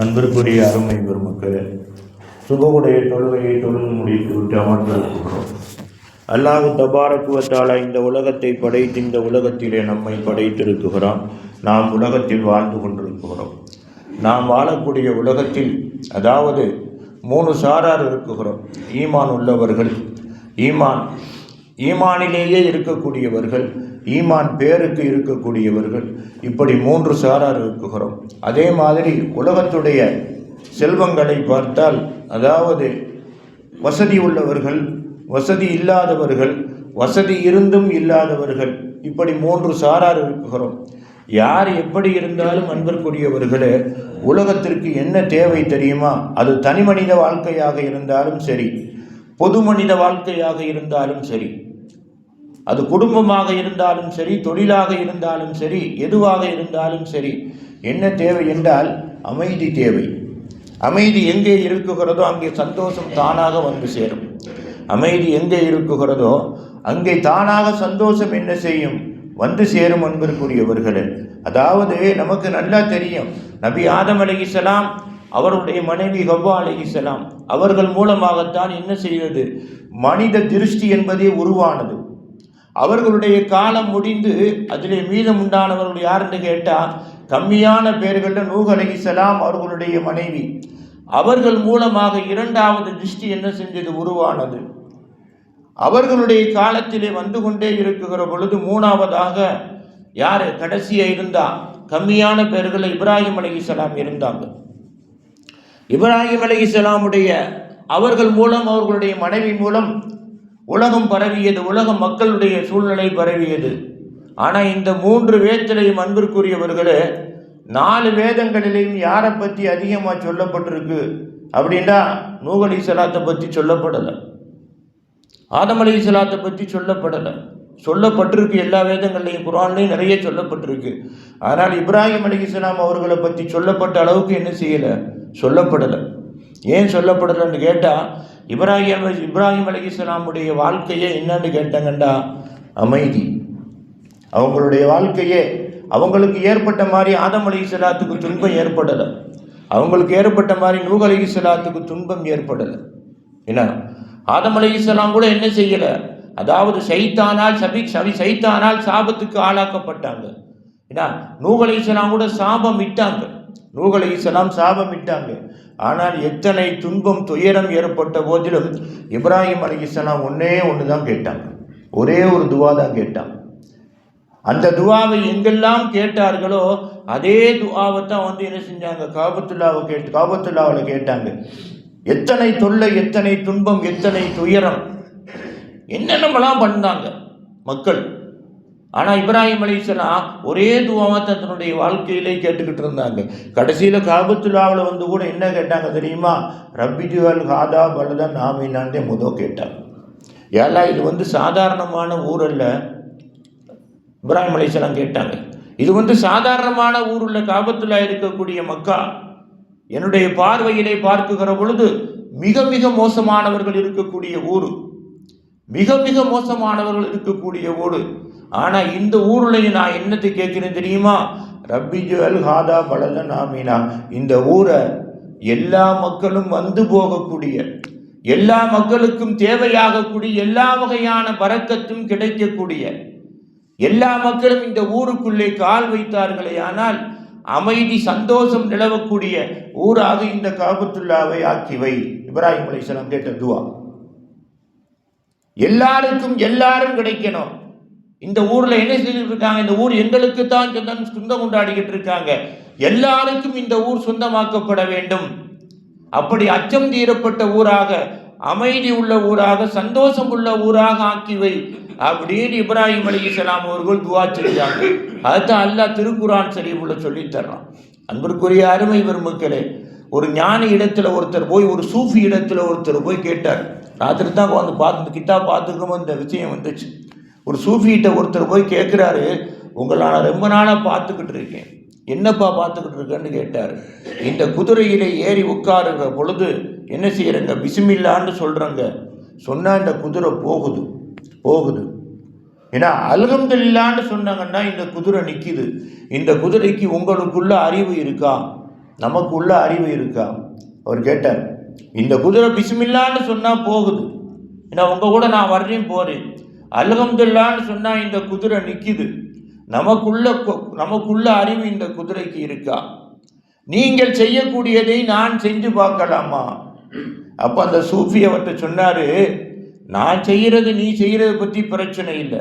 நண்பருக்குரிய அருமை பெருமக்களே சுபகுடைய தொழுகையை தொழுது முடித்து விட்டு அமர்ந்திருக்கிறோம் அல்லாஹ் தபாரக்குவத்தால இந்த உலகத்தை படைத்து இந்த உலகத்திலே நம்மை படைத்திருக்குகிறான் நாம் உலகத்தில் வாழ்ந்து கொண்டிருக்கிறோம். நாம் வாழக்கூடிய உலகத்தில் அதாவது மூணு சாரார் இருக்குகிறோம். ஈமான் உள்ளவர்கள் ஈமான் ஈமானிலேயே இருக்கக்கூடியவர்கள் ஈமான் பேருக்கு இருக்கக்கூடியவர்கள் இப்படி மூன்று சாரார் இருக்குகிறோம். அதே மாதிரி உலகத்துடைய செல்வங்களை பார்த்தால் அதாவது வசதி உள்ளவர்கள் வசதி இல்லாதவர்கள் வசதி இருந்தும் இல்லாதவர்கள் இப்படி மூன்று சாரார் இருக்குகிறோம். யார் எப்படி இருந்தாலும் அன்பிற்குரியவர்களே உலகத்திற்கு என்ன தேவை தெரியுமா? அது தனி மனித வாழ்க்கையாக இருந்தாலும் சரி பொது மனித வாழ்க்கையாக இருந்தாலும் சரி அது குடும்பமாக இருந்தாலும் சரி தொழிலாக இருந்தாலும் சரி எதுவாக இருந்தாலும் சரி என்ன தேவை என்றால் அமைதி தேவை. அமைதி எங்கே இருக்குகிறதோ அங்கே சந்தோஷம் தானாக வந்து சேரும். அமைதி எங்கே இருக்குகிறதோ அங்கே தானாக சந்தோஷம் என்ன செய்யும்? வந்து சேரும் அன்பிற்குரியவர்களே. அதாவது நமக்கு நல்லா தெரியும் நபி ஆதம் அலைஹிஸ்ஸலாம் அவருடைய மனைவி ஹவ்வா அலைஹிஸ்ஸலாம் அவர்கள் மூலமாகத்தான் என்ன செய்தது மனித திருஷ்டி என்பதே உருவானது. அவர்களுடைய காலம் முடிந்து அதிலே மீதம் உண்டானவர்கள் யாருன்னு கேட்டால் கம்மியான பேர்களில் நூகலகி செலாம் அவர்களுடைய மனைவி. அவர்கள் மூலமாக இரண்டாவது திருஷ்டி என்ன செஞ்சது? உருவானது. அவர்களுடைய காலத்திலே வந்து கொண்டே இருக்குகிற பொழுது மூணாவதாக யார்? கடைசியாக இருந்தா கம்மியான பேர்களில் இப்ராஹிம் அலைஹிஸ்ஸலாம் இருந்தாங்க. இப்ராஹிம் அலைஹிஸ்ஸலாமுடைய அவர்கள் மூலம் அவர்களுடைய மனைவி மூலம் உலகம் பரவியது உலக மக்களுடைய சூழ்நிலை பரவியது. ஆனால் இந்த மூன்று வேதத்திலையும் அன்பிற்குரியவர்களே நாலு வேதங்களிலையும் யாரை பற்றி அதிகமாக சொல்லப்பட்டிருக்கு அப்படின்னா நூகலி சலாத்தை பற்றி சொல்லப்படலை. ஆதம் சலாத்தை பற்றி சொல்லப்படலை. சொல்லப்பட்டிருக்கு எல்லா வேதங்கள்லையும் குரான்லையும் நிறைய சொல்லப்பட்டிருக்கு. ஆனால் இப்ராஹிம் அலி இஸ்லாம் அவர்களை பற்றி சொல்லப்பட்ட அளவுக்கு என்ன செய்யலை? சொல்லப்படலை. ஏன் சொல்லப்படலைன்னு கேட்டால் இப்ராஹிம் இப்ராஹிம் அலி இஸ்லாமுடைய வாழ்க்கையே என்னன்னு கேட்டாங்கண்டா? அமைதி. அவங்களுடைய வாழ்க்கையே அவங்களுக்கு ஏற்பட்ட மாதிரி ஆதம் அலிஸ்லாத்துக்கு துன்பம் ஏற்படலை. அவங்களுக்கு ஏற்பட்ட மாதிரி நூக அலிஸ்லாத்துக்கு துன்பம் ஏற்படலை. என்ன? ஆதம் அலி இஸ்லாம் கூட என்ன செய்யலை? அதாவது சைத்தானால் சபி சவி சைத்தானால் சாபத்துக்கு ஆளாக்கப்பட்டாங்க. ஏன்னா நூகலை இஸ்லாம் கூட சாபம் இட்டாங்க. நூகலை அலி இஸ்லாம் சாபம் ஆனால் எத்தனை துன்பம் துயரம் ஏற்பட்ட போதிலும் இப்ராஹிம் அலி இஸ்லாம் ஒன்றே ஒன்று தான் கேட்டாங்க. ஒரே ஒரு துவா தான் கேட்டாங்க. அந்த துவாவை எங்கெல்லாம் கேட்டார்களோ அதே துவாவை தான் வந்து என்ன செஞ்சாங்க? காபத்துல்லாவை கேட்டு காபத்துல்லாவில் கேட்டாங்க. எத்தனை தொல்லை எத்தனை துன்பம் எத்தனை துயரம் என்னென்னமெல்லாம் பண்ணாங்க மக்கள்? ஆனால் இப்ராஹிம் அலிஸ்லாம் ஒரே துவாவை தன்னுடைய வாழ்க்கையிலே கேட்டுக்கிட்டு இருந்தாங்க. கடைசியில் காபத்துலாவில் வந்து கூட என்ன கேட்டாங்க தெரியுமா? ரப்பிஜுவல் ஹாதா பலதான் நாமினான்டே முதோ கேட்டாங்க. ஏன்னா இது வந்து சாதாரணமான ஊரில் இப்ராஹிம் அலிஸ்லாம் கேட்டாங்க. இது வந்து சாதாரணமான ஊருள்ள காபத்துலா இருக்கக்கூடிய மக்கா என்னுடைய பார்வையிலே பார்க்குகிற பொழுது மிக மிக மோசமானவர்கள் இருக்கக்கூடிய ஊர். மிக மிக மோசமானவர்கள் இருக்கக்கூடிய ஊர். ஆனால் இந்த ஊர்லையும் நான் என்னத்தை கேட்கிறேன் தெரியுமா? ரப்பிஜுவல் ஹாதா பலத நாமினா. இந்த ஊரை எல்லா மக்களும் வந்து போகக்கூடிய எல்லா மக்களுக்கும் தேவையாகக்கூடிய எல்லா வகையான பறக்கத்தும் கிடைக்கக்கூடிய எல்லா மக்களும் இந்த ஊருக்குள்ளே கால் வைத்தார்களே ஆனால் அமைதி சந்தோஷம் நிலவக்கூடிய ஊராக இந்த காபத்துல்லாவை ஆக்கிவை இப்ராஹிம் அலிஸ்லாம் கேட்ட துவா. எல்லாருக்கும் எல்லாரும் கிடைக்கணும். இந்த ஊர்ல என்ன செஞ்சுட்டு இருக்காங்க இந்த ஊர் எங்களுக்கு தான் சொந்தம் சொந்தம் கொண்டாடிக்கிட்டு இருக்காங்க எல்லாருக்கும் இந்த ஊர் சொந்தமாக்கப்பட வேண்டும். அப்படி அச்சம் தீரப்பட்ட ஊராக அமைதி உள்ள ஊராக சந்தோஷம் உள்ள ஊராக ஆக்கிவை அப்படின்னு இப்ராஹிம் அலி இஸ்லாம் அவர்கள் துவா செஞ்சாங்க அதுதான் அல்லாஹ் திருக்குரான் சரிவுள்ள சொல்லித் தர்றான். அன்பிற்குரிய அருமை பெருமக்களே ஒரு ஞானி இடத்துல ஒருத்தர் போய் ஒரு சூஃபி இடத்துல ஒருத்தர் போய் கேட்டார். ராத்திரி தான் வந்து பார்த்து கிட்டா பார்த்துக்கும் இந்த விஷயம் வந்துச்சு. ஒரு சூஃபிகிட்ட ஒருத்தர் போய் கேட்குறாரு உங்களை நான் ரொம்ப நாளாக பார்த்துக்கிட்டு இருக்கேன். என்னப்பா பார்த்துக்கிட்டு இருக்கேன்னு கேட்டார். இந்த குதிரையிலே ஏறி உட்காருங்க பொழுது என்ன செய்கிறேங்க பிசுமில்லான்னு சொல்கிறேங்க சொன்னால் இந்த குதிரை போகுது போகுது. ஏன்னா அல்ஹம்துலில்லான்னு சொன்னாங்கன்னா இந்த குதிரை நிற்கிது இந்த குதிரைக்கு உங்களுக்குள்ள அறிவு இருக்கா? நமக்குள்ள அறிவு இருக்கா? அவர் கேட்டார். இந்த குதிரை பிசுமில்லான்னு சொன்னால் போகுது. ஏன்னா உங்கள் கூட நான் வர்றேன் போகிறேன் அலகம்துல்லான்னு சொன்னால் இந்த குதிரை நிற்கிது நமக்குள்ள கொ- நமக்குள்ள அறிவு இந்த குதிரைக்கு இருக்கா? நீங்கள் செய்யக்கூடியதை நான் செஞ்சு பார்க்கலாமா? அப்போ அந்த சூஃபி அவர்கிட்ட சொன்னார் நான் செய்கிறது நீ செய்கிறத பற்றி பிரச்சனை இல்லை.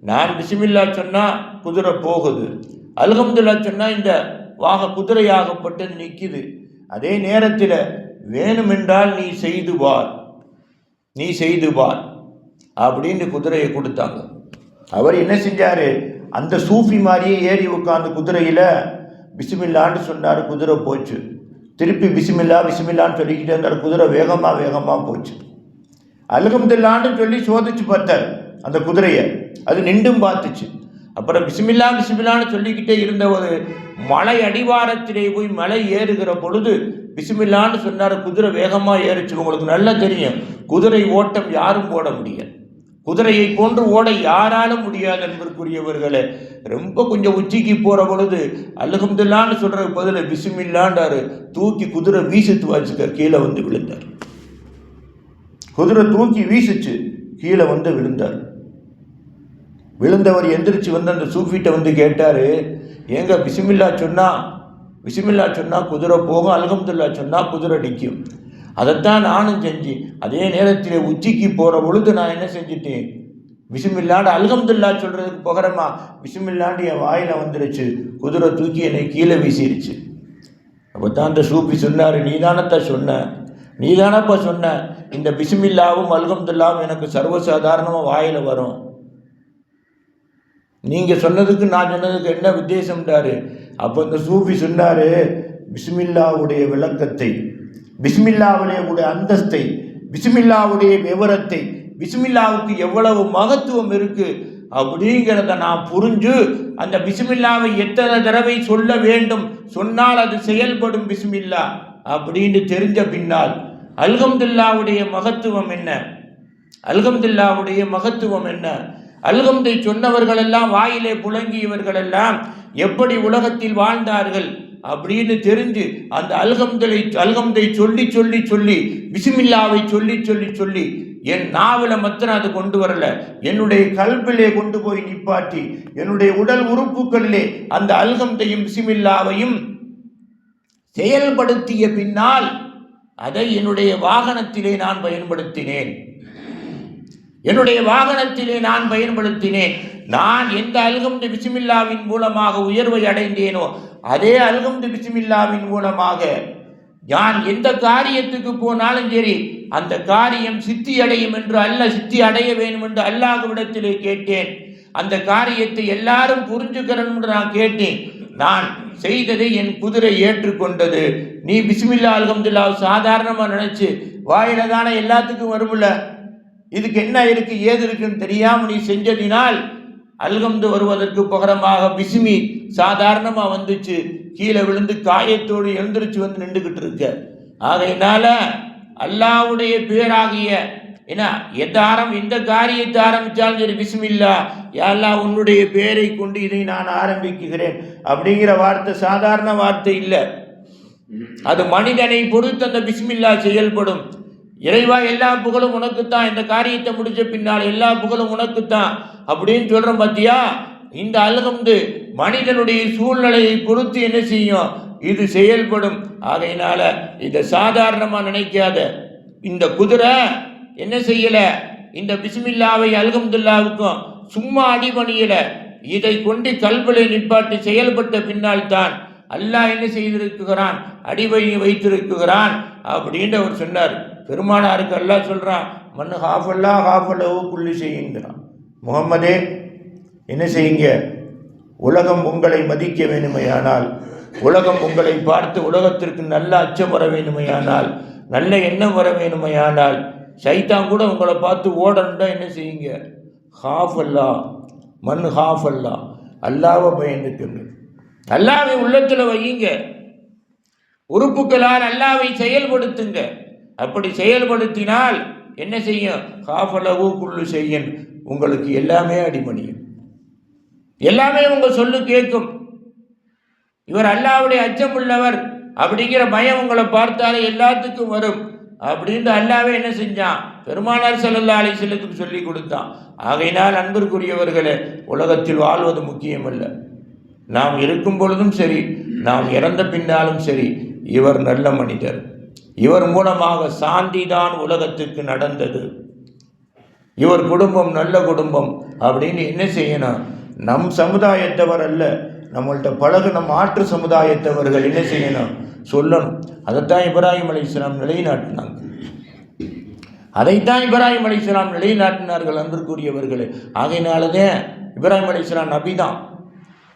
நான் பிஸ்மில்லா சொன்னால் குதிரை போகுது. அலகம்துல்லா சொன்னால் இந்த வாக குதிரையாகப்பட்டது நிற்கிது அதே நேரத்தில் வேணுமென்றால் நீ செய்து பார். நீ செய்து பார். அப்படின்னு குதிரையை கொடுத்தாங்க. அவர் என்ன செஞ்சார்? அந்த சூஃபி மாதிரியே ஏறி உட்காந்து குதிரையில் பிஸ்மில்லான்னு சொன்னார் குதிரை போச்சு. திருப்பி பிஸ்மில்லா பிஸ்மில்லான்னு சொல்லிக்கிட்டே இருந்தார் குதிரை வேகமாக வேகமாக போச்சு. அலகம்தில்லான்னு சொல்லி சோதிச்சு பார்த்தார் அந்த குதிரையை. அது நின்றும் பார்த்துச்சு. அப்புறம் பிஸ்மில்லா பிஸ்மில்லான்னு சொல்லிக்கிட்டே இருந்த ஒரு மலை அடிவாரத்திலே போய் மலை ஏறுகிற பொழுது பிஸ்மில்லான்னு சொன்னார் குதிரை வேகமாக ஏறிச்சு. உங்களுக்கு நல்லா தெரியும் குதிரை ஓட்டம் யாரும் ஓட முடியாது குதிரையை போன்று ஓட யாராலும் முடியாது என்பதற்குரியவர்களே ரொம்ப கொஞ்சம் உச்சிக்கு போகிற பொழுது அல்ஹம்துல்லான்னு சொல்கிறதுக்கு பதில் பிஸ்மில்லான்றாரு தூக்கி குதிரை வீசித்து வச்சுக்க கீழே வந்து விழுந்தார். குதிரை தூக்கி வீசிச்சு கீழே வந்து விழுந்தார். விழுந்தவர் எந்திரிச்சு வந்து அந்த சூஃபிட்ட வந்து கேட்டார் ஏங்க பிசுமில்லா சொன்னா பிஸ்மில்லா சொன்னால் குதிரை போகும் அலகம்துல்லா சொன்னால் குதிரை நிற்கும் அதைத்தான் நானும் செஞ்சு அதே நேரத்தில் உச்சிக்கு போகிற பொழுது நான் என்ன செஞ்சிட்டேன்? விசுமில்லாண்டு அல்கம்துல்லா சொல்கிறதுக்கு புகரமா விசுமில்லாண்டு என் வாயில் வந்துருச்சு. குதிரை தூக்கி என்னை கீழே வீசிருச்சு. அப்போ தான் அந்த சூப்பி சொன்னார் நீதானத்தை சொன்ன? நீதானப்பா சொன்ன? இந்த பிஸ்மில்லாவும் அல்கம்துல்லாவும் எனக்கு சர்வசாதாரணமாக வாயில் வரும். நீங்கள் சொன்னதுக்கு நான் சொன்னதுக்கு என்ன வித்தியாசம்ன்றாரு? அப்போ இந்த சூஃபி சொன்னார் பிஸ்மில்லாவுடைய விளக்கத்தை பிஸ்மில்லாவுடைய உடைய அந்தஸ்தை பிஸ்மில்லாவுடைய விவரத்தை பிஸ்மில்லாவுக்கு எவ்வளவு மகத்துவம் இருக்கு அப்படிங்கிறத நான் புரிஞ்சு அந்த பிஸ்மில்லாவை எத்தனை தடவை சொல்ல வேண்டும் சொன்னால் அது செயல்படும் பிஸ்மில்லா அப்படின்னு தெரிஞ்ச பின்னால் அல்கம்துல்லாவுடைய மகத்துவம் என்ன? அல்கம்துல்லாவுடைய மகத்துவம் என்ன? அல்கம்தை சொன்னவர்களெல்லாம் வாயிலே புழங்கியவர்களெல்லாம் எப்படி உலகத்தில் வாழ்ந்தார்கள்? அப்படின்னு தெரிஞ்சு அந்த அல்கம்தலை அல்கம்தை சொல்லி சொல்லி சொல்லி விசுமில்லாவை சொல்லி சொல்லி சொல்லி என் நாவல மாத்திரம் அது கொண்டு வரல. என்னுடைய கல்விலே கொண்டு போய் நிப்பாட்டி என்னுடைய உடல் உறுப்புகளிலே அந்த அல்ஹம்தையும் விசுமில்லாவையும் செயல்படுத்திய பின்னால் அதை என்னுடைய வாகனத்திலே நான் பயன்படுத்தினேன். என்னுடைய வாகனத்திலே நான் பயன்படுத்தினேன். நான் எந்த அல்கம்து பிசுமில்லாவின் மூலமாக உயர்வை அடைந்தேனோ அதே அல்கம்து பிசுமில்லாவின் மூலமாக நான் எந்த காரியத்துக்கு போனாலும் சரி அந்த காரியம் சித்தி அடையும் என்று அல்ல சித்தி அடைய வேண்டும் என்று அல்லாஹ்விடத்திலே கேட்டேன். அந்த காரியத்தை எல்லாரும் புரிஞ்சுக்கிறேன் என்று நான் கேட்டேன். நான் செய்ததை என் குதிரை ஏற்றுக்கொண்டது. நீ பிஸ்மில்லா அல்கம்துல்லா சாதாரணமாக நினைச்சு வாயில தானே எல்லாத்துக்கும் வரும்ல? இதுக்கு என்ன இருக்கு ஏது இருக்குன்னு தெரியாமல் நீ செஞ்சதினால் அல்கம்து வருவதற்கு புகரமாக பிசுமி சாதாரணமாக வந்துச்சு. கீழே விழுந்து காயத்தோடு எழுந்திருச்சு வந்து நின்றுக்கிட்டு இருக்க. ஆகையினால அல்லாவுடைய பேராகிய ஏன்னா எந்த ஆரம் எந்த காரியத்தை ஆரம்பித்தாலும் சரி பிஸ்மில்லா யாரெல்லாம் உன்னுடைய பேரை கொண்டு இதை நான் ஆரம்பிக்குகிறேன் அப்படிங்கிற வார்த்தை சாதாரண வார்த்தை இல்லை. அது மனிதனை பொறுத்து அந்த பிஸ்மில்லா செயல்படும். இறைவா எல்லா புகழும் உனக்குத்தான். இந்த காரியத்தை முடிச்ச பின்னால் எல்லா புகழும் உனக்குத்தான். அப்படின்னு சொல்றோம் பார்த்தியா இந்த அல்கம்து மனிதனுடைய சூழ்நிலையை பொறுத்து என்ன செய்யும்? இது செயல்படும். ஆகையினால இதை சாதாரணமாக நினைக்காத. இந்த குதிரை என்ன செய்யலை? இந்த பிஸ்மில்லாவை அல்கம்துல்லாவுக்கும் சும்மா அடிபணியல. இதை கொண்டு கல்விலை நிப்பாட்டி செயல்பட்ட பின்னால் தான் அல்லாஹ் என்ன செய்திருக்கிறான்? அடிபணி வைத்திருக்கிறான். அப்படின்னு அவர் சொன்னார். பெருமானாருக்கு அல்லா சொல்கிறான் மண் ஹாஃபல்லா ஹாஃபல்லவோ புள்ளி செய்யுங்கிறான் முகம்மதே என்ன செய்யுங்க? உலகம் உங்களை மதிக்க வேணுமையானால் உலகம் உங்களை பார்த்து உலகத்திற்கு நல்ல அச்சம் வர வேணுமையானால் நல்ல எண்ணம் வர வேணுமையானால் சைத்தான் கூட உங்களை பார்த்து ஓடணுண்டா என்ன செய்யுங்க? ஹாஃப் அல்லா மண் ஹாஃப் அல்லா அல்லாவை பயந்துக்கணும். அல்லாவை உள்ளத்தில் வையுங்க. உறுப்புகளால் அல்லாவை செயல்படுத்துங்க. அப்படி செயல்படுத்தினால் என்ன செய்யும்? ஹாஃபலவு குள்ளு செய்யும் உங்களுக்கு எல்லாமே அடிமணியும் எல்லாமே உங்க சொல்லு கேட்கும். இவர் அல்லாவுடைய அச்சமுள்ளவர். அப்படிங்கிற பயம் உங்களை பார்த்தாலே எல்லாத்துக்கும் வரும். அப்படின்னு அல்லாவே என்ன செஞ்சான்? பெருமானார் செல்லல்லா அலைஹி செல்லத்துக்கு சொல்லி கொடுத்தான். ஆகையினால் அன்பிற்குரியவர்களே உலகத்தில் வாழ்வது முக்கியமல்ல. நாம் இருக்கும் பொழுதும் சரி நாம் இறந்த பின்னாலும் சரி இவர் நல்ல மனிதர். இவர் மூலமாக சாந்தி தான் உலகத்துக்கு நடந்தது. இவர் குடும்பம் நல்ல குடும்பம் அப்படின்னு என்ன செய்யணும்? நம் சமுதாயத்தவர் அல்ல நம்மள்கிட்ட பழகு நம் மாற்று சமுதாயத்தவர்கள் என்ன செய்யணும்? சொல்லணும். அதைத்தான் இப்ராஹிம் அலி இஸ்லாம் நிலைநாட்டினாங்க. அதைத்தான் இப்ராஹிம் அலி இஸ்லாம் நிலைநாட்டினார்கள் அன்பிற்குரியவர்களே. ஆகையினாலதான் இப்ராஹிம் அலி இஸ்லாம் நபி தான்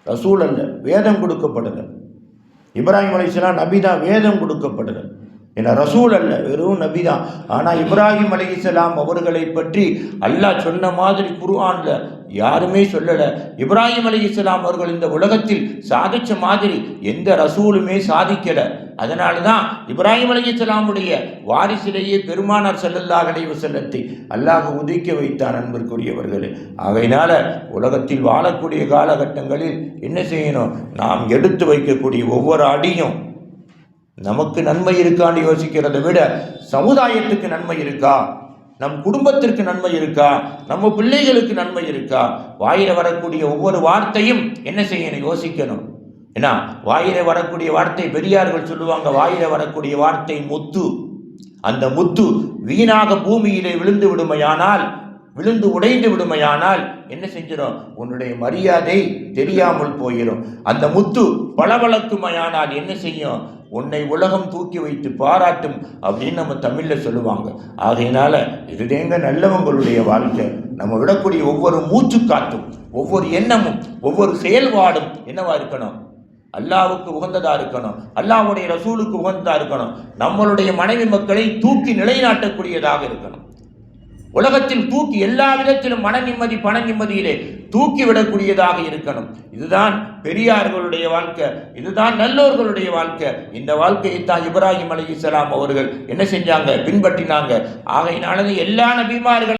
ரசூல் அல்ல. வேதம் கொடுக்கப்படலை இப்ராஹிம் அலி இஸ்லாம் நபி தான் வேதம் கொடுக்கப்படலை ஏன்னா ரசூல் அல்ல வெறும் நபி தான். ஆனால் இப்ராஹிம் அலைஹிஸ்ஸலாம் அவர்களை பற்றி அல்லாஹ் சொன்ன மாதிரி குருவான்ல யாருமே சொல்லலை. இப்ராஹிம் அலைஹிஸ்ஸலாம் அவர்கள் இந்த உலகத்தில் சாதித்த மாதிரி எந்த ரசூலுமே சாதிக்கலை. அதனால தான் இப்ராஹிம் அலைஹிஸ்ஸலாமுடைய வாரிசிலேயே பெருமானார் செல்லல்லா அலைஹி செல்லத்தை அல்லாஹ் உதிக்க வைத்தான் அன்பிற்குரியவர்களே. ஆகையினால உலகத்தில் வாழக்கூடிய காலகட்டங்களில் என்ன செய்யணும்? நாம் எடுத்து வைக்கக்கூடிய ஒவ்வொரு அடியும் நமக்கு நன்மை இருக்கான்னு யோசிக்கிறதை விட சமுதாயத்துக்கு நன்மை இருக்கா? நம் குடும்பத்திற்கு நன்மை இருக்கா? நம்ம பிள்ளைகளுக்கு நன்மை இருக்கா? வாயில வரக்கூடிய ஒவ்வொரு வார்த்தையும் என்ன செய்யணும்? யோசிக்கணும். ஏன்னா வாயில வரக்கூடிய வார்த்தை பெரியார்கள் சொல்லுவாங்க வாயில வரக்கூடிய வார்த்தை முத்து. அந்த முத்து வீணாக பூமியிலே விழுந்து விடுமையானால் விழுந்து உடைந்து விடுமையானால் என்ன செஞ்சிடும் உன்னுடைய மரியாதை தெரியாமல் போயிடும் அந்த முத்து பளபளக்குமையானால் என்ன செய்யும்? உன்னை உலகம் தூக்கி வைத்து பாராட்டும் அப்படின்னு நம்ம தமிழில் சொல்லுவாங்க. ஆகையினால இதுதேங்க நல்லவங்களுடைய வாழ்க்கை. நம்ம விடக்கூடிய ஒவ்வொரு மூச்சு காத்தும் ஒவ்வொரு எண்ணமும் ஒவ்வொரு செயல்பாடும் என்னவா இருக்கணும்? அல்லாவுக்கு உகந்ததாக இருக்கணும். அல்லாஹ்வுடைய ரசூலுக்கு உகந்ததாக இருக்கணும். நம்மளுடைய மனைவி மக்களை தூக்கி நிலைநாட்டக்கூடியதாக இருக்கணும். உலகத்தில் தூக்கி எல்லா விதத்திலும் மன நிம்மதி பண நிம்மதியிலே தூக்கி விடக்கூடியதாக இருக்கணும். இதுதான் பெரியார்களுடைய வாழ்க்கை. இதுதான் நல்லோர்களுடைய வாழ்க்கை. இந்த வாழ்க்கையை தான் இப்ராஹிம் அலைஹிஸ்ஸலாம் அவர்கள் என்ன செஞ்சாங்க? பின்பற்றினாங்க. ஆகையினால எல்லா நபிமார்கள்